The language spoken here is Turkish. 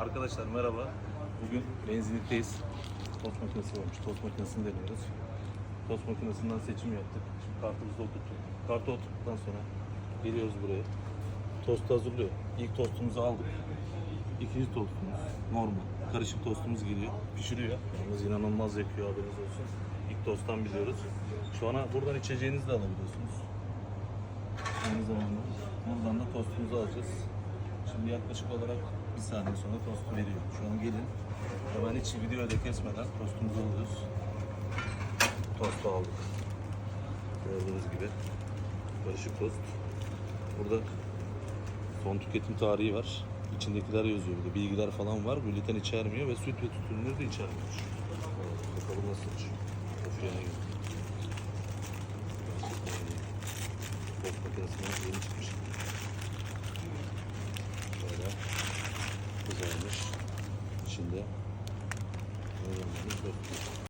Arkadaşlar merhaba. Bugün benzinlikteyiz. Tost makinesi varmış. Tost makinesini deniyoruz. Tost makinesinden seçim yaptık. Şimdi kartımızı okuttuk. Kartı okuttuktan sonra geliyoruz buraya. Tostu hazırlıyor. İlk tostumuzu aldık. İkinci tostumuz normal. Karışık tostumuz geliyor. Pişiriyor. Yalnız inanılmaz yakıyor haberiniz olsun. İlk tosttan biliyoruz. Şu an buradan içeceğinizi de alabiliyorsunuz. Aynı zamanda buradan da tostumuzu alacağız. Şimdi yaklaşık olarak bir saniye sonra tostu veriyor. Şu an gelin. Hemen hiç videoyu da kesmeden tostumuzu alıyoruz. Tostu aldık. Gördüğünüz gibi. Karışık tost. Burada son tüketim tarihi var. İçindekiler yazıyor burada. Bilgiler falan var. Gluten içermiyor ve süt ve süt ürünleri de içermiyor. Bakalım nasılmış. Yani. Tost makinesinden yeni çıkmış. İçinde.